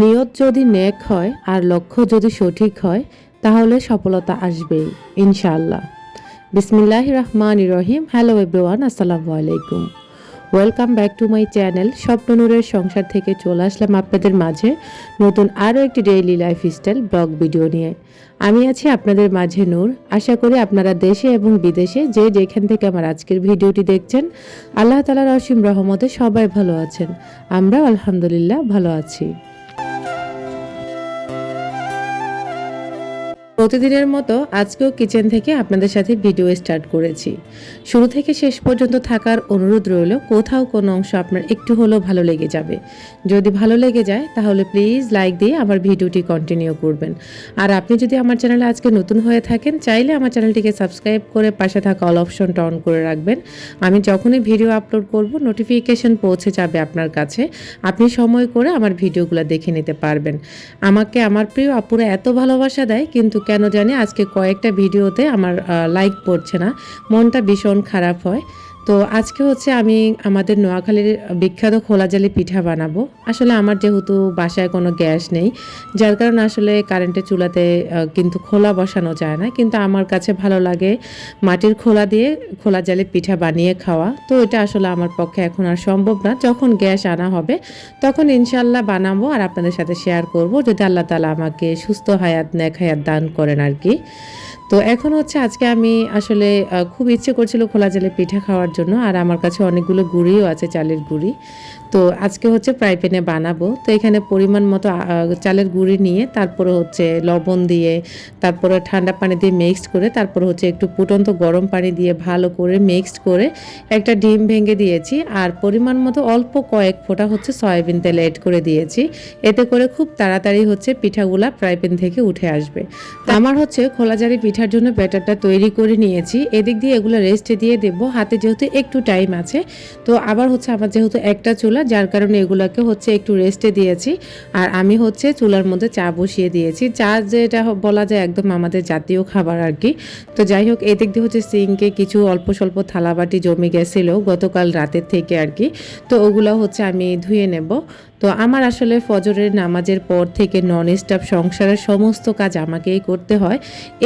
নিয়ত যদি নেক হয় আর লক্ষ্য যদি সঠিক হয়, তাহলে সফলতা আসবেই, ইনশাআল্লাহ। বিসমিল্লাহ রহমান রহিম। হ্যালো এভরিওয়ান, আসসালামু আলাইকুম। Welcome back to my channel. স্বপ্ননূরের সংসার থেকে চলে আসলাম আপনাদের মাঝে নতুন আরও একটি daily life style blog video নিয়ে। আমি আছি আপনাদের মাঝে নূর। আশা করি আপনারা দেশে এবং বিদেশে যে যেখান থেকে আমার আজকের ভিডিওটি দেখছেন, আল্লাহ তালার অসীম রহমতে সবাই ভালো আছেন। আমরাও আলহামদুলিল্লাহ ভালো আছি। প্রতিদিনের মতো আজকেও কিচেন থেকে আপনাদের সাথে ভিডিও স্টার্ট করেছি। শুরু থেকে শেষ পর্যন্ত থাকার অনুরোধ রইল, কোথাও কোনো অংশ আপনার একটু হলেও ভালো লেগে যাবে। যদি ভালো লেগে যায়, তাহলে প্লিজ লাইক দিয়ে আমার ভিডিওটি কন্টিনিউ করবেন। আর আপনি যদি আমার চ্যানেলে আজকে নতুন হয়ে থাকেন, চাইলে আমার চ্যানেলটিকে সাবস্ক্রাইব করে পাশে থাকা অল অপশনটা অন করে রাখবেন। আমি যখনই ভিডিও আপলোড করব নোটিফিকেশন পৌঁছে যাবে আপনার কাছে। আপনি সময় করে আমার ভিডিওগুলো দেখে নিতে পারবেন। আমাকে, আমার প্রিয় আপুরা এত ভালোবাসা দেয়, কিন্তু কেন জানি আজকে কয়েকটা ভিডিওতে আমার লাইক পড়ছে না। মনটা ভীষণ খারাপ হয়। তো আজকে হচ্ছে আমি আমাদের নোয়াখালীর বিখ্যাত খোলা জালি পিঠা বানাবো। আসলে আমার যেহেতু বাসায় কোনো গ্যাস নেই, যার কারণে আসলে কারেন্টের চুলাতে কিন্তু খোলা বসানো যায় না। কিন্তু আমার কাছে ভালো লাগে মাটির খোলা দিয়ে খোলা জালি পিঠা বানিয়ে খাওয়া। তো এটা আসলে আমার পক্ষে এখন আর সম্ভব না। যখন গ্যাস আনা হবে, তখন ইনশাল্লাহ বানাবো আর আপনাদের সাথে শেয়ার করব। যদি আল্লাহ তালা আমাকে সুস্থ হায়াত নেক হায়াত দান করেন আর কি। তো এখন হচ্ছে আজকে আমি আসলে খুব ইচ্ছে করছিল খোলা জেলে পিঠা খাওয়ার জন্য, আর আমার কাছে অনেকগুলো গুঁড়িও আছে, চালের গুঁড়ি। তো আজকে হচ্ছে ফ্রাই প্যানে বানাবো। তো এখানে পরিমাণ মতো চালের গুঁড়ি নিয়ে তারপরে হচ্ছে লবণ দিয়ে, তারপরে ঠান্ডা পানি দিয়ে মিক্সড করে, তারপরে হচ্ছে একটু ফুটন্ত গরম পানি দিয়ে ভালো করে মিক্সড করে একটা ডিম ভেঙে দিয়েছি। আর পরিমাণ মতো অল্প কয়েক ফোঁটা হচ্ছে সয়াবিন তেল এড করে দিয়েছি। এতে করে খুব তাড়াতাড়ি হচ্ছে পিঠাগুলা ফ্রাই প্যান থেকে উঠে আসবে। তো আমার হচ্ছে খোলাজারি পিঠার জন্য ব্যাটারটা তৈরি করে নিয়েছি। এদিক দিয়ে এগুলো রেস্টে দিয়ে দেবো। হাতে যেহেতু একটু টাইম আছে, তো আবার হচ্ছে আমার যেহেতু একটা চুলা যার কারণে এগুলোকে হচ্ছে একটু রেস্টে দিয়েছি। আর আমি হচ্ছে চুলার মধ্যে চা বসিয়ে দিয়েছি। চা যেটা বলা যায় একদম আমাদের জাতীয় খাবার আর কি। তো যাই হোক, এদিক দিয়ে হচ্ছে সিঙ্কে কিছু অল্প স্বল্প থালাবাটি জমে গেছিল গতকাল রাতের থেকে আর কি। তো ওগুলো হচ্ছে আমি ধুয়ে নেব। তো আমার আসলে ফজরের নামাজের পর থেকে নন স্টপ সংসারের সমস্ত কাজ আমাকেই করতে হয়।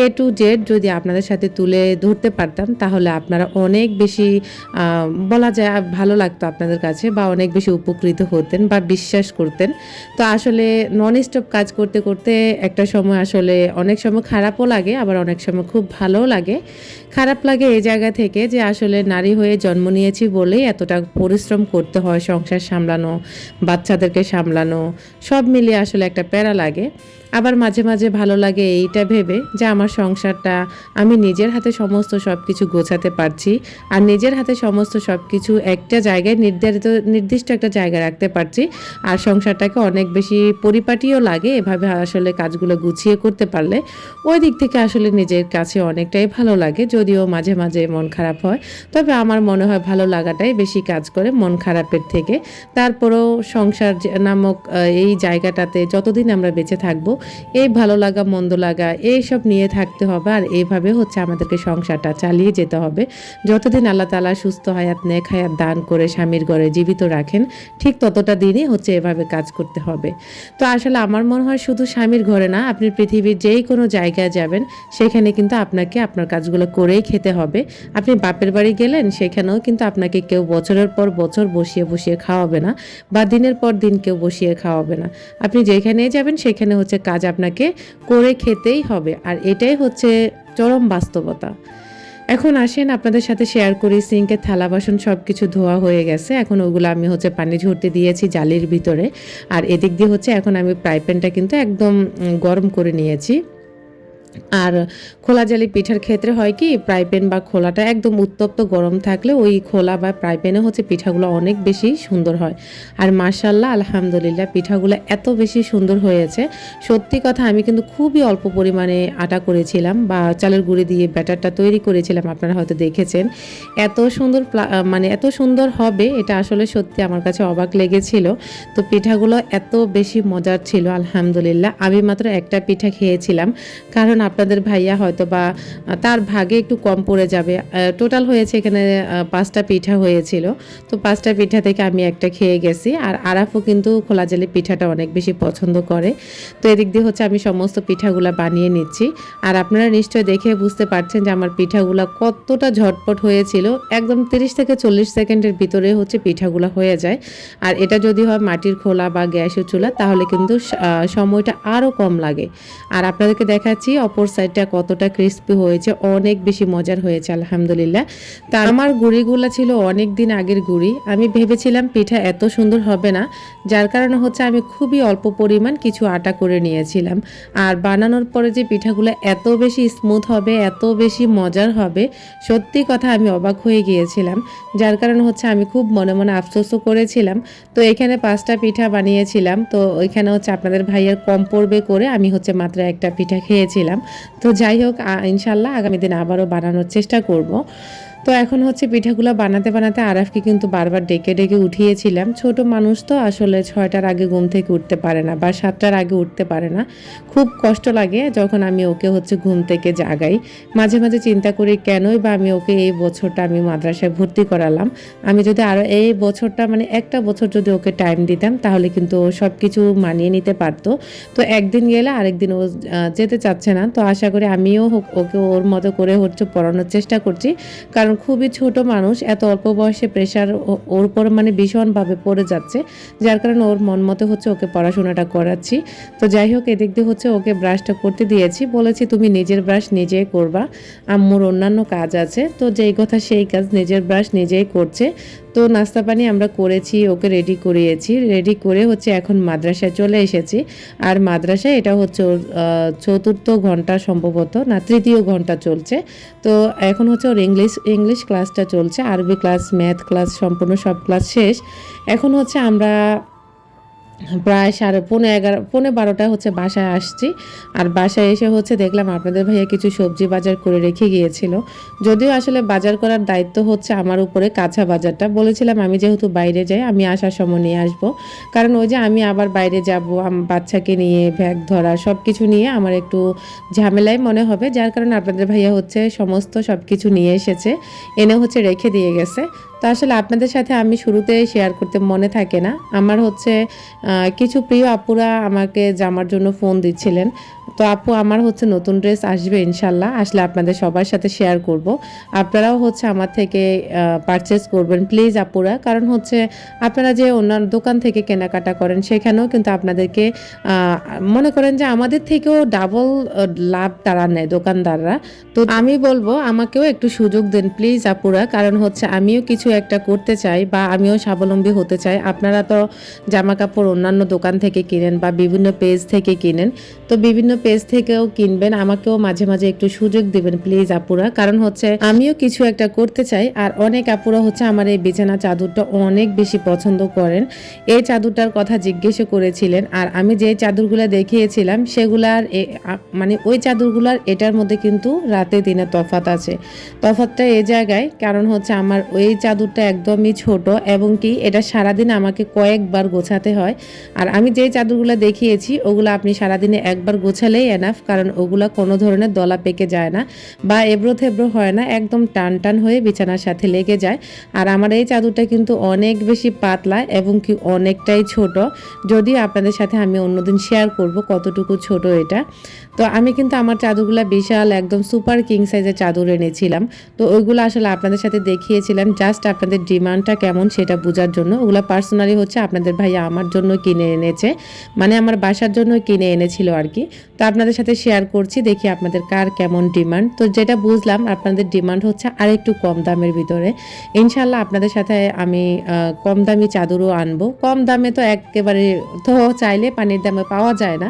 এ টু জেড যদি আপনাদের সাথে তুলে ধরতে পারতাম, তাহলে আপনারা অনেক বেশি বলা যায় ভালো লাগতো আপনাদের কাছে বা অনেক বেশি উপকৃত হতেন বা বিশ্বাস করতেন। তো আসলে নন স্টপ কাজ করতে করতে একটা সময় আসলে অনেক সময় খারাপও লাগে, আবার অনেক সময় খুব ভালোও লাগে। খারাপ লাগে এই জায়গা থেকে যে আসলে নারী হয়ে জন্ম নিয়েছি বলেই এতটা পরিশ্রম করতে হয় সংসার সামলানো, বাচ্চাদেরকে সামলানো, সব মিলিয়ে আসলে একটা প্যারা লাগে। আবার মাঝে মাঝে ভালো লাগে এইটা ভেবে যে আমার সংসারটা আমি নিজের হাতে সমস্ত সব কিছু গোছাতে পারছি আর নিজের হাতে সমস্ত সব কিছু একটা জায়গায় নির্ধারিত, নির্দিষ্ট একটা জায়গায় রাখতে পারছি আর সংসারটাকে অনেক বেশি পরিপাটিও লাগে এভাবে আসলে কাজগুলো গুছিয়ে করতে পারলে। ওই দিক থেকে আসলে নিজের কাছে অনেকটাই ভালো লাগে যদিও মাঝে মাঝে মন খারাপ হয়। তবে আমার মনে হয় ভালো লাগাটাই বেশি কাজ করে মন খারাপের থেকে। তারপরেও সংসার নামক এই জায়গাটাতে যতদিন আমরা বেঁচে থাকব এই ভালো লাগা, মন্দ লাগা এইসব নিয়ে থাকতে হবে আর এইভাবে হচ্ছে আমাদেরকে সংসারটা চালিয়ে যেতে হবে। যতদিন আল্লাহ তালা সুস্থ হায়াত, নেক হায়াত দান করে স্বামীর ঘরে জীবিত রাখেন, ঠিক ততটা দিনই হচ্ছে এভাবে কাজ করতে হবে। তো আসলে আমার মনে হয় শুধু স্বামীর ঘরে না, আপনি পৃথিবীর যেই কোনো জায়গায় যাবেন, সেখানে কিন্তু আপনাকে আপনার কাজগুলো করেই খেতে হবে। আপনি বাপের বাড়ি গেলেন, সেখানেও কিন্তু আপনাকে কেউ বছরের পর বছর বসিয়ে বসিয়ে খাওয়াবে না বা দিনের পর দিন কেউ বসিয়ে খাওয়াবে না। আপনি যেখানে যাবেন, সেখানে হচ্ছে কাজ আপনাকে করে খেতেই হবে। আর এটাই হচ্ছে চরম বাস্তবতা। এখন আসেন, আপনাদের সাথে শেয়ার করি। সিঙ্কে থালা, বাসন সব কিছু ধোয়া হয়ে গেছে। এখন ওগুলো আমি হচ্ছে পানি ঝরতে দিয়েছি জালির ভিতরে। আর এদিক দিয়ে হচ্ছে এখন আমি প্রাইপ্যানটা কিন্তু একদম গরম করে নিয়েছি। আর খোলা জালি পিঠার ক্ষেত্রে হয় কি, ফ্রাই প্যান বা খোলাটা একদম উত্তপ্ত গরম থাকলে ওই খোলা বা ফ্রাই প্যানে হচ্ছে পিঠাগুলো অনেক বেশি সুন্দর হয়। আর মাশাল্লাহ আলহামদুলিল্লাহ পিঠাগুলো এত বেশি সুন্দর হয়েছে। সত্যি কথা, আমি কিন্তু খুবই অল্প পরিমাণে আটা করেছিলাম বা চালের গুঁড়ি দিয়ে ব্যাটারটা তৈরি করেছিলাম, আপনারা হয়তো দেখেছেন। এত সুন্দর মানে এত সুন্দর হবে, এটা আসলে সত্যি আমার কাছে অবাক লেগেছিল। তো পিঠাগুলো এত বেশি মজার ছিল, আলহামদুলিল্লাহ। আমি মাত্র একটা পিঠা খেয়েছিলাম, কারণ আপনাদের ভাইয়া হয়তো বা তার ভাগে একটু কম পড়ে যাবে। টোটাল হয়েছে এখানে পাঁচটা পিঠা হয়েছিল। তো পাঁচটা পিঠা থেকে আমি একটা খেয়ে গেছি। আর আরাফও কিন্তু খোলা জেলে পিঠাটা অনেক বেশি পছন্দ করে। তো এদিক দিয়ে হচ্ছে আমি সমস্ত পিঠাগুলা বানিয়ে নিচ্ছি। আর আপনারা নিশ্চয়ই দেখে বুঝতে পারছেন যে আমার পিঠাগুলা কতটা ঝটপট হয়েছিল। একদম তিরিশ থেকে চল্লিশ সেকেন্ডের ভিতরে হচ্ছে পিঠাগুলা হয়ে যায়। আর এটা যদি হয় মাটির খোলা বা গ্যাসের চুলা, তাহলে কিন্তু সময়টা আরও কম লাগে। আর আপনাদেরকে দেখাচ্ছি অপর সাইডটা কতটা ক্রিস্পি হয়েছে, অনেক বেশি মজার হয়েছে, আলহামদুলিল্লাহ। তা আমার গুড়িগুলা ছিল অনেক দিন আগের গুড়ি। আমি ভেবেছিলাম পিঠা এত সুন্দর হবে না, যার কারণে হচ্ছে আমি খুবই অল্প পরিমাণ কিছু আটা করে নিয়েছিলাম। আর বানানোর পরে যে পিঠাগুলো এত বেশি স্মুথ হবে, এত বেশি মজার হবে, সত্যি কথা আমি অবাক হয়ে গিয়েছিলাম। যার কারণে হচ্ছে আমি খুব মনে মনে আফসোসও করেছিলাম। তো এখানে পাঁচটা পিঠা বানিয়েছিলাম, তো ওইখানে হচ্ছে আপনাদের ভাইয়ের কম পড়বে করে আমি হচ্ছে মাত্র একটা পিঠা খেয়েছিলাম। তো যাই হোক ইনশাল্লাহ আগামী দিন আবারও বানানোর চেষ্টা করব। তো এখন হচ্ছে পিঠাগুলো বানাতে বানাতে আরাফকে কিন্তু বারবার ডেকে ডেকে উঠিয়েছিলাম। ছোট মানুষ তো আসলে ছয়টার আগে ঘুম থেকে উঠতে পারে না বা সাতটার আগে উঠতে পারে না। খুব কষ্ট লাগে যখন আমি ওকে হচ্ছে ঘুম থেকে জাগাই। মাঝে মাঝে চিন্তা করি কেনই বা আমি ওকে এই বছরটা আমি মাদ্রাসায় ভর্তি করালাম। আমি যদি আরও এই বছরটা মানে একটা বছর যদি ওকে টাইম দিতাম তাহলে কিন্তু ও সব কিছু মানিয়ে নিতে পারতো। তো একদিন গেলে আরেকদিন ও যেতে চাচ্ছে না। তো আশা করি আমিও ওকে ওর মতো করে হচ্ছে পড়ানোর চেষ্টা করছি। কারণ খুবই ছোট মানুষ, এত অল্প বয়সে প্রেশার ওর উপর মানে ভীষণভাবে পড়ে যাচ্ছে। যার কারণে ওর মন মতো হচ্ছে ওকে পড়াশোনাটা করাচ্ছি। তো যাই হোক, এদিক দিয়ে হচ্ছে ওকে ব্রাশটা করতে দিয়েছি। বলেছি, তুমি নিজের ব্রাশ নিজেই করবা। আম্মুর অন্যান্য কাজ আছে। তো যেই কথা সেই কাজ নিজের ব্রাশ নিজেই করছে। তো নাস্তা পানি আমরা করেছি, ওকে রেডি করিয়েছি। রেডি করে হচ্ছে এখন মাদ্রাসায় চলে এসেছি। আর মাদ্রাসায় এটা হচ্ছে ওর চতুর্থ ঘণ্টা সম্ভবত, না তৃতীয় ঘণ্টা চলছে। তো এখন হচ্ছে ওর ইংলিশ ইংলিশ ক্লাসটা চলছে। আরবি ক্লাস ম্যাথ ক্লাস সম্পূর্ণ সব ক্লাস শেষ। এখন হচ্ছে আমরা প্রায় সাড়ে পৌনে এগারো, পৌনে বারোটা হচ্ছে বাসায় আসছি। আর বাসায় এসে হচ্ছে দেখলাম আপনাদের ভাইয়া কিছু সবজি বাজার করে রেখে গিয়েছিল। যদিও আসলে বাজার করার দায়িত্ব হচ্ছে আমার উপরে কাঁচা বাজারটা। বলেছিলাম আমি যেহেতু বাইরে যাই, আমি আসার সময় নিয়ে আসব। কারণ ওই যে আমি আবার বাইরে যাব বাচ্চাকে নিয়ে ব্যাগ ধরা সব কিছু নিয়ে আমার একটু ঝামেলাই মনে হবে। যার কারণে আপনাদের ভাইয়া হচ্ছে সমস্ত সব কিছু নিয়ে এসেছে। এনে হচ্ছে রেখে দিয়ে গেছে। তো আসলে আপনাদের সাথে আমি শুরুতে শেয়ার করতে মনে থাকে না। আমার হচ্ছে কিছু প্রিয় আপুরা আমাকে জামার জন্য ফোন দিচ্ছিলেন। তো আপু, আমার হচ্ছে নতুন ড্রেস আসবে ইনশাল্লাহ। আসলে আপনাদের সবার সাথে শেয়ার করব। আপনারাও হচ্ছে আমার থেকে পারচেস করবেন। প্লিজ আপুরা, কারণ হচ্ছে আপনারা যে অন্যান্য দোকান থেকে কেনাকাটা করেন, সেখানেও কিন্তু আপনাদেরকে মনে করেন যে আমাদের থেকেও ডাবল লাভ তারা নেয় দোকানদাররা। তো আমি বলব, আমাকেও একটু সুযোগ দেন প্লিজ আপুরা, কারণ হচ্ছে আমিও কিছু একটা করতে চাই বা আমিও স্বাবলম্বী হতে চাই। আপনারা তো জামা কাপড় অন্যান্য দোকান থেকে কিনেন বা বিভিন্ন পেজ থেকে কিনেন। তো বিভিন্ন পেজ থেকেও কিনবেন, আমাকেও মাঝে মাঝে একটু সুযোগ দিবেন প্লিজ আপুরা। কারণ হচ্ছে আমিও কিছু একটা করতে চাই, আর অনেক আপুরা হচ্ছে আমার এই বিছানা চাদরটা অনেক বেশি পছন্দ করেন। এই চাদরটার কথা জিজ্ঞেসও করেছিলেন, আর আমি যে চাদরগুলো দেখিয়েছিলাম, সেগুলার এ- মানে ওই চাদরগুলার এটার মধ্যে কিন্তু রাতে দিনে তফাত আছে। তফাতটা এই জায়গায়, কারণ হচ্ছে আমার ওই চাদরটা একদমই ছোট, এবং কি এটা সারাদিন আমাকে কয়েকবার গোছাতে হয়। আর আমি যে চাদরগুলো দেখিয়েছি, ওগুলো আপনি সারাদিনে একবার গোছালেই এনাফ কারণ ওগুলো কোনো ধরনের দলা পেকে যায় না বা এবড়ো থেবড়ো হয় না, একদম টান টান হয়ে বিছানার সাথে লেগে যায়। আর আমার এই চাদরটা কিন্তু অনেক বেশি পাতলা এবং কি অনেকটাই ছোট। যদিও আপনাদের সাথে আমি অন্যদিন শেয়ার করব কতটুকু ছোট এটা। তো আমি কিন্তু আমার চাদরগুলো বিশাল একদম সুপার কিং সাইজের চাদর এনেছিলাম। তো ওইগুলো আসলে আপনাদের সাথে দেখিয়েছিলাম জাস্ট আপনাদের ডিমান্ডটা কেমন সেটা বোঝার জন্য। ওগুলো পার্সোনালি হচ্ছে আপনাদের ভাইয়া আমার জন্য কিনে এনেছে মানে আমার বাসার জন্য কিনে এনেছিল আর কি। তো আপনাদের সাথে শেয়ার করছি, দেখি আপনাদের কার কেমন ডিমান্ড তো যেটা বুঝলাম, আপনাদের ডিমান্ড হচ্ছে আরেকটু কম দামের ভিতরে। ইনশাল্লাহ আপনাদের সাথে আমি কম দামি চাদরও আনব। কম দামে তো একেবারে তো চাইলে পানির দামে পাওয়া যায় না।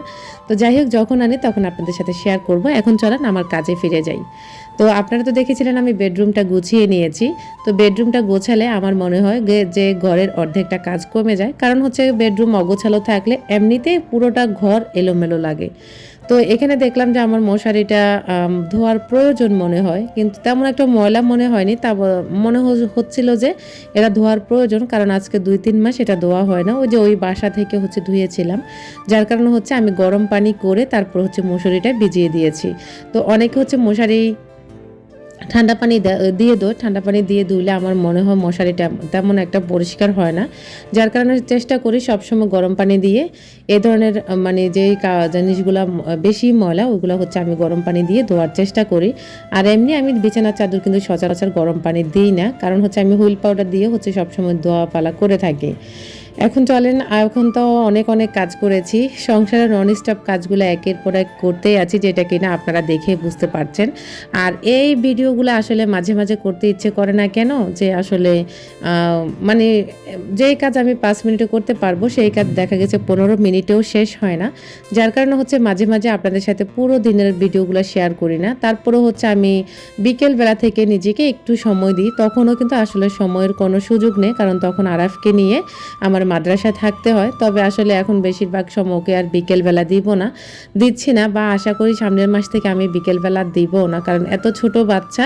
তো যাই হোক, যখন আনি তখন আপনাদের সাথে শেয়ার করব। এখন চলেন আমার কাজে ফিরে যাই। তো আপনারা তো দেখেছিলেন আমি বেডরুমটা গুছিয়ে নিয়েছি। তো বেডরুমটা গোছালে আমার মনে হয় যে ঘরের অর্ধেকটা কাজ কমে যায়। কারণ হচ্ছে বেডরুম অগোছালো থাকলে এমনিতেই পুরোটা ঘর এলোমেলো লাগে। তো এখানে দেখলাম যে আমার মশারিটা ধোয়ার প্রয়োজন মনে হয়। কিন্তু তেমন একটা ময়লা মনে হয়নি। তা মনে হচ্ছিল যে এটা ধোয়ার প্রয়োজন। কারণ আজকে দুই, তিন মাস এটা ধোয়া হয় না। ওই যে ওই বাসা থেকে হচ্ছে ধুয়েছিলাম। যার কারণে হচ্ছে আমি গরম পানি করে তারপর হচ্ছে মশারিটা ভিজিয়ে দিয়েছি। তো অনেকে হচ্ছে মশারি ঠান্ডা পানি দিয়ে দো, ঠান্ডা পানি দিয়ে ধুলে আমার মনে হয় মশারিটা তেমন একটা পরিষ্কার হয় না। যার কারণে চেষ্টা করি সবসময় গরম পানি দিয়ে, এ ধরনের মানে যেই কা- জিনিসগুলো বেশি ময়লা ওইগুলো হচ্ছে আমি গরম পানি দিয়ে ধোয়ার চেষ্টা করি। আর এমনি আমি বিছানার চাদর কিন্তু সচরাচর গরম পানি দিই না, কারণ হচ্ছে আমি হুইল পাউডার দিয়ে হচ্ছে সবসময় ধোয়া পালা করে থাকি। এখন চলেন, এখন তো অনেক অনেক কাজ করেছি। সংসারের নন স্টপ কাজগুলো একের পর এক করতেই আছি, যেটা কিনা আপনারা দেখে বুঝতে পারছেন। আর এই ভিডিওগুলো আসলে মাঝে মাঝে করতে ইচ্ছে করে না কেন? যে আসলে মানে যেই কাজ আমি পাঁচ মিনিটে করতে পারব, সেই কাজ দেখা গেছে পনেরো মিনিটেও শেষ হয় না। যার কারণে হচ্ছে মাঝে মাঝে আপনাদের সাথে পুরো দিনের ভিডিওগুলো শেয়ার করি না। তারপরেও হচ্ছে আমি বিকেল বেলা থেকে নিজেকে একটু সময় দিই। তখনও কিন্তু আসলে সময়ের কোনো সুযোগ নেই, কারণ তখন আরাফকে নিয়ে আমার মাদ্রাসায় থাকতে হয়, তবে আসলে এখন বেশিরভাগ সময় ওকে আর বিকেলবেলা দিব না, দিচ্ছি না বা আশা করি সামনের মাস থেকে আমি বিকেলবেলা দিব না, কারণ এত ছোট বাচ্চা,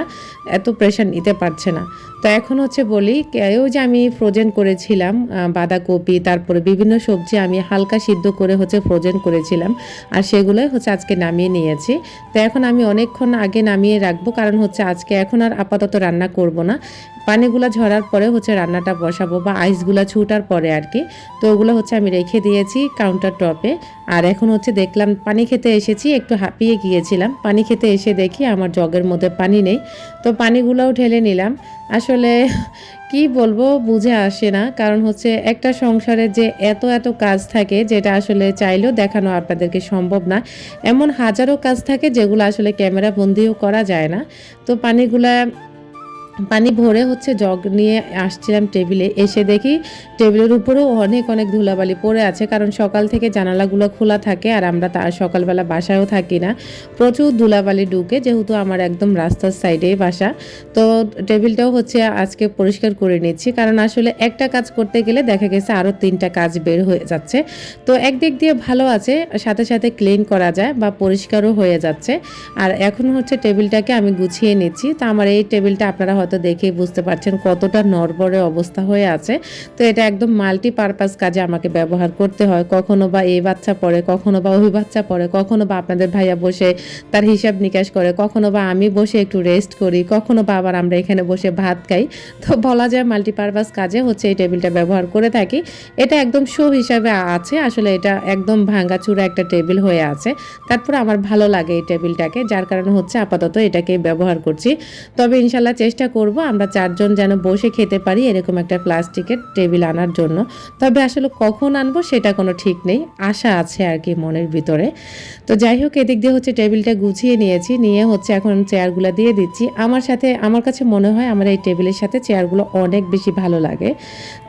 এত প্রেশার নিতে পারছে না। তো এখন হচ্ছে বলি ওই যে আমি ফ্রোজেন করেছিলাম বাঁধাকপি, তারপরে বিভিন্ন সবজি আমি হালকা সিদ্ধ করে হচ্ছে ফ্রোজেন করেছিলাম, আর সেগুলোই হচ্ছে আজকে নামিয়ে নিয়েছি। তো এখন আমি অনেকক্ষণ আগে নামিয়ে রাখব, কারণ হচ্ছে আজকে এখন আর আপাতত রান্না করব না। পানিগুলো ঝরার পরে হচ্ছে রান্নাটা বসাবো বা আইসগুলো ছুটার পরে আর কি। তো ওগুলো হচ্ছে আমি রেখে দিয়েছি কাউন্টার টপে আর এখন হচ্ছে দেখলাম পানি খেতে এসেছি, একটু হাঁপিয়ে গিয়েছিলাম। পানি খেতে এসে দেখি আমার জগের মধ্যে পানি নেই। তো পানিগুলোও ঢেলে নিলাম। আসলে কি বলব, বুঝে আসে না। কারণ হচ্ছে একটা সংসারে যে এত এত কাজ থাকে, যেটা আসলে চাইলেও দেখানো আপনাদেরকে সম্ভব না। এমন হাজারো কাজ থাকে যেগুলো আসলে ক্যামেরা বন্দিও করা যায় না। তো পানিগুলা পানি ভরে হচ্ছে জগ নিয়ে আসছিলাম টেবিলে। এসে দেখি টেবিলের উপরেও অনেক অনেক ধুলাবালি পড়ে আছে, কারণ সকাল থেকে জানালাগুলো খোলা থাকে আর আমরা তার সকালবেলা বাসায়ও থাকি না। প্রচুর ধুলাবালি ঢুকে, যেহেতু আমার একদম রাস্তার সাইডেই বাসা। তো টেবিলটাও হচ্ছে আজকে পরিষ্কার করে নিচ্ছি, কারণ আসলে একটা কাজ করতে গেলে দেখা গেছে আরও তিনটা কাজ বের হয়ে যাচ্ছে। তো একদিক দিয়ে ভালো আছে, সাথে সাথে ক্লিন করা যায় বা পরিষ্কারও হয়ে যাচ্ছে। আর এখন হচ্ছে টেবিলটাকে আমি গুছিয়ে নিচ্ছি। তো আমার এই টেবিলটা আপনারা হয়তো দেখেই বুঝতে পারছেন কতটা নড়বড়ে অবস্থা হয়ে আছে। তো এটা একদম মাল্টি পারপাস কাজে আমাকে ব্যবহার করতে হয়। কখনো বা এই বাচ্চা পড়ে, কখনো বা ওই বাচ্চা পড়ে, কখনো বা আপনাদের ভাইয়া বসে তার হিসাব নিকাশ করে, কখনো বা আমি বসে একটু রেস্ট করি, কখনো বা আবার আমরা এখানে বসে ভাত খাই। তো বলা যায় মাল্টিপারপাস কাজে হচ্ছে এই টেবিলটা ব্যবহার করে থাকি। এটা একদম শো হিসাবে আছে, আসলে এটা একদম ভাঙ্গাচুরা একটা টেবিল হয়ে আছে। তারপর আমার ভালো লাগে এই টেবিলটাকে, যার কারণে হচ্ছে আপাতত এটাকে ব্যবহার করছি। তবে ইনশাল্লাহ চেষ্টা করব, আমরা চারজন যেন বসে খেতে পারি এরকম একটা প্লাস্টিকের টেবিল আনার জন্য। তবে আসলে কখন আনব সেটা কোনো ঠিক নেই, আশা আছে আর কি মনের ভিতরে। তো যাই হোক, এদিক দিয়ে হচ্ছে টেবিলটা গুছিয়ে নিয়েছি, নিয়ে হচ্ছে এখন চেয়ারগুলো দিয়ে দিচ্ছি। আমার সাথে, আমার কাছে মনে হয় আমার এই টেবিলের সাথে চেয়ারগুলো অনেক বেশি ভালো লাগে।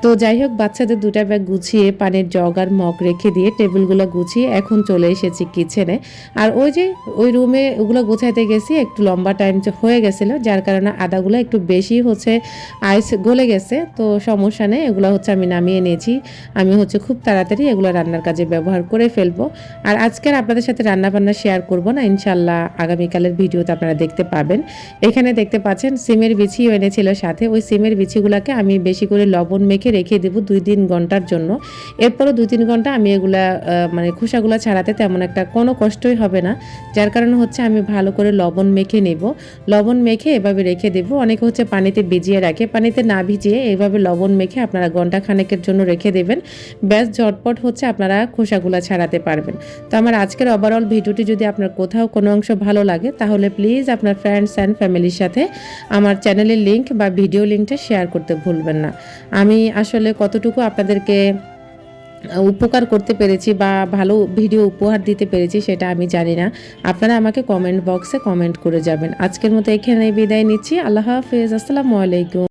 তো যাই হোক, বাচ্চাদের দুটা ব্যাগ গুছিয়ে, পানির জগ আর মগ রেখে দিয়ে টেবিলগুলো গুছিয়ে এখন চলে এসেছি কিচেনে। আর ওই যে, ওই রুমে ওগুলো গোছাইতে গেছি, একটু লম্বা টাইম হয়ে গেছিল, যার কারণে আদাগুলো একটু বেশি হচ্ছে আইস গলে গেছে, তো সমস্যা নেই, এগুলো হচ্ছে আমি নামিয়ে নিয়েছি। আমি হচ্ছে খুব তাড়াতাড়ি এগুলো রান্নার কাজে ব্যবহার করে ফেলব। আর আজকের আপনাদের সাথে রান্না বান্না শেয়ার করব না ইনশাল্লাহ আগামীকালের ভিডিওতে আপনারা দেখতে পাবেন। এখানে দেখতে পাচ্ছেন সিমের বিছিও এনেছিল সাথে, ওই সিমের বিছিগুলোকে আমি বেশি করে লবণ মেখে রেখে দেবো দুই তিন ঘণ্টার জন্য। এরপরও দুই তিন ঘণ্টা আমি এগুলা মানে খোসাগুলো ছাড়াতে তেমন একটা কোনো কষ্টই হবে না। যার কারণে হচ্ছে আমি ভালো করে লবণ মেখে নেব। লবণ মেখে এভাবে রেখে দেবো, অনেকে হচ্ছে পানিতে ভিজিয়ে রাখে। পানিতে না ভিজিয়ে এইভাবে লবণ মেখে আপনারা ঘণ্টা খানেকের জন্য রেখে দেবেন। ব্যাস, ঝটপট হচ্ছে আপনারা খোসাগুলো ছাড়াতে পারবেন। তো আমার আজকের ওভারঅল ভিডিওটি যদি আপনার কোথাও কোনো অংশ ভালো লাগে, তাহলে প্লিজ আপনার ফ্রেন্ডস অ্যান্ড ফ্যামিলির সাথে আমার চ্যানেলের লিঙ্ক বা ভিডিও লিঙ্কটা শেয়ার করতে ভুলবেন না। আমি আসলে কতটুকু আপনাদেরকে উপকার করতে পেরেছি বা ভালো ভিডিও উপহার দিতে পেরেছি সেটা আমি জানি না। আপনারা আমাকে কমেন্ট বক্সে কমেন্ট করে যাবেন। আজকের মতো এখানে বিদায় নিচ্ছি। আল্লাহ হাফেজ। আসসালামু আলাইকুম।